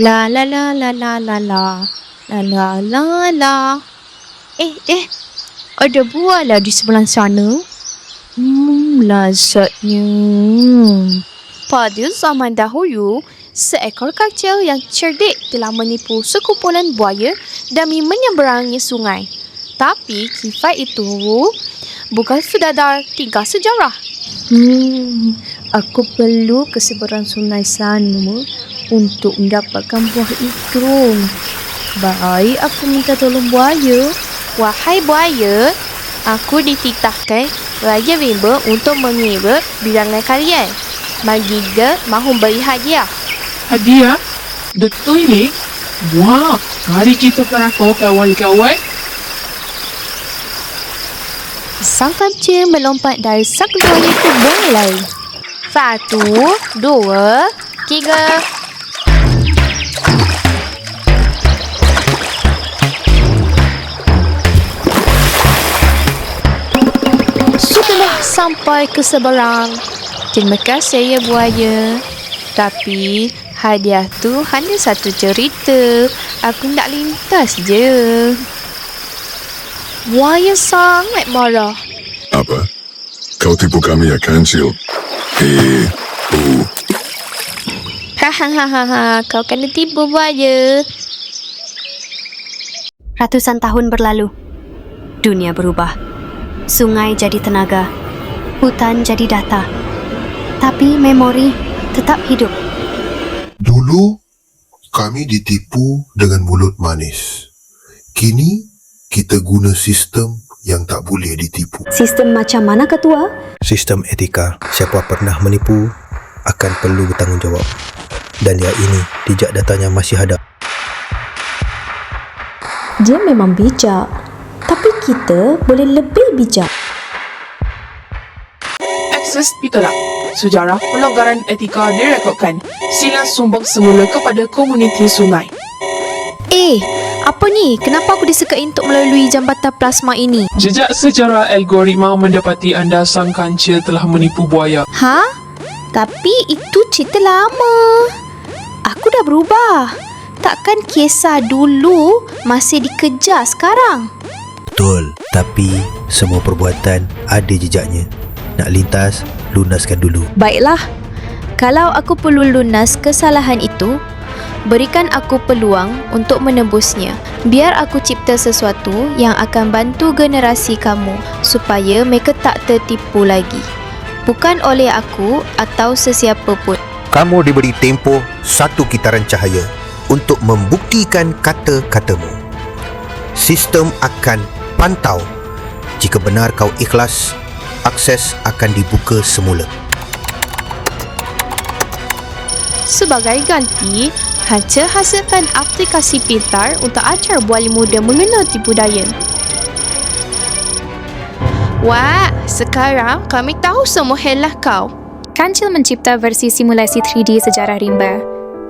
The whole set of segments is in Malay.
La la la la la la la. La la la la. Eh, eh. Ada buah lah di sebelah sana. Hmm, lazatnya. Pada zaman dahulu, seekor kaca yang cerdik telah menipu sekumpulan buaya demi menyeberangi sungai. Tapi kisah itu bukan sedadar tinggal sejarah. Hmm, aku perlu ke seberang sungai sana untuk mendapatkan buah itu. Baik, aku minta tolong buaya. Wahai buaya, aku dititahkan Raja Bimba untuk mengira bilangan kalian. Bagi dia mahu beri hadiah. Hadiah? Betul ni? Wah, mari kita perakau kawan-kawan. Sang kancil melompat dari sak buaya itu mulai. Satu, dua, tiga. Sudah sampai ke seberang. Terima kasih ya buaya. Tapi hadiah tu hanya satu cerita. Aku nak lintas je. Buaya sangat marah. Apa? Kau tipu kami ya kancil? Eh, oh, Hahaha, kau kena tipu buaya. Ratusan tahun berlalu. Dunia berubah. Sungai jadi tenaga. Hutan jadi data. Tapi memori tetap hidup. Dulu, kami ditipu dengan mulut manis. Kini, kita guna sistem yang tak boleh ditipu. Sistem macam mana ketua? Sistem etika, siapa pernah menipu akan perlu bertanggungjawab. Dan yang ini, jejak datanya masih ada. Dia memang bijak. Tapi kita boleh lebih bijak. Akses ditolak. Sejarah pelanggaran etika direkodkan. Sila sumbang semula kepada komuniti sungai. Eh, apa ni? Kenapa aku disekai untuk melalui jambatan plasma ini? Jejak sejarah algoritma mendapati anda sang kancil telah menipu buaya. Ha? Tapi itu cerita lama. Aku dah berubah. Takkan kisah dulu masih dikejar sekarang? Betul, tapi semua perbuatan ada jejaknya. Nak lintas, lunaskan dulu. Baiklah. Kalau aku perlu lunas kesalahan itu, berikan aku peluang untuk menebusnya. Biar aku cipta sesuatu yang akan bantu generasi kamu supaya mereka tak tertipu lagi. Bukan oleh aku atau sesiapa pun. Kamu diberi tempoh satu kitaran cahaya untuk membuktikan kata-katamu. Sistem akan pantau. Jika benar kau ikhlas, akses akan dibuka semula. Sebagai ganti, Haja hasilkan aplikasi pintar untuk ajar buaya muda mengenal tipu daya. Wah, sekarang kami tahu semua helah kau. Kancil mencipta versi simulasi 3D sejarah rimba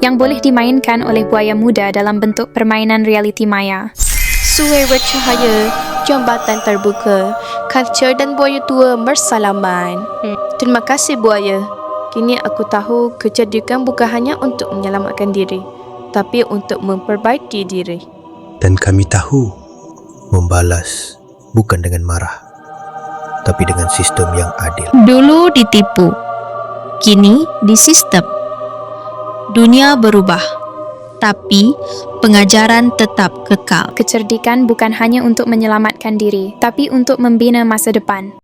yang boleh dimainkan oleh buaya muda dalam bentuk permainan realiti maya. Suai bercahaya, jambatan terbuka, kancil dan buaya tua bersalaman. Hmm. Terima kasih buaya. Kini aku tahu kecerdikan bukan hanya untuk menyelamatkan diri, tapi untuk memperbaiki diri. Dan kami tahu membalas bukan dengan marah, tapi dengan sistem yang adil. Dulu ditipu, kini disistem. Dunia berubah, tapi pengajaran tetap kekal. Kecerdikan bukan hanya untuk menyelamatkan diri, tapi untuk membina masa depan.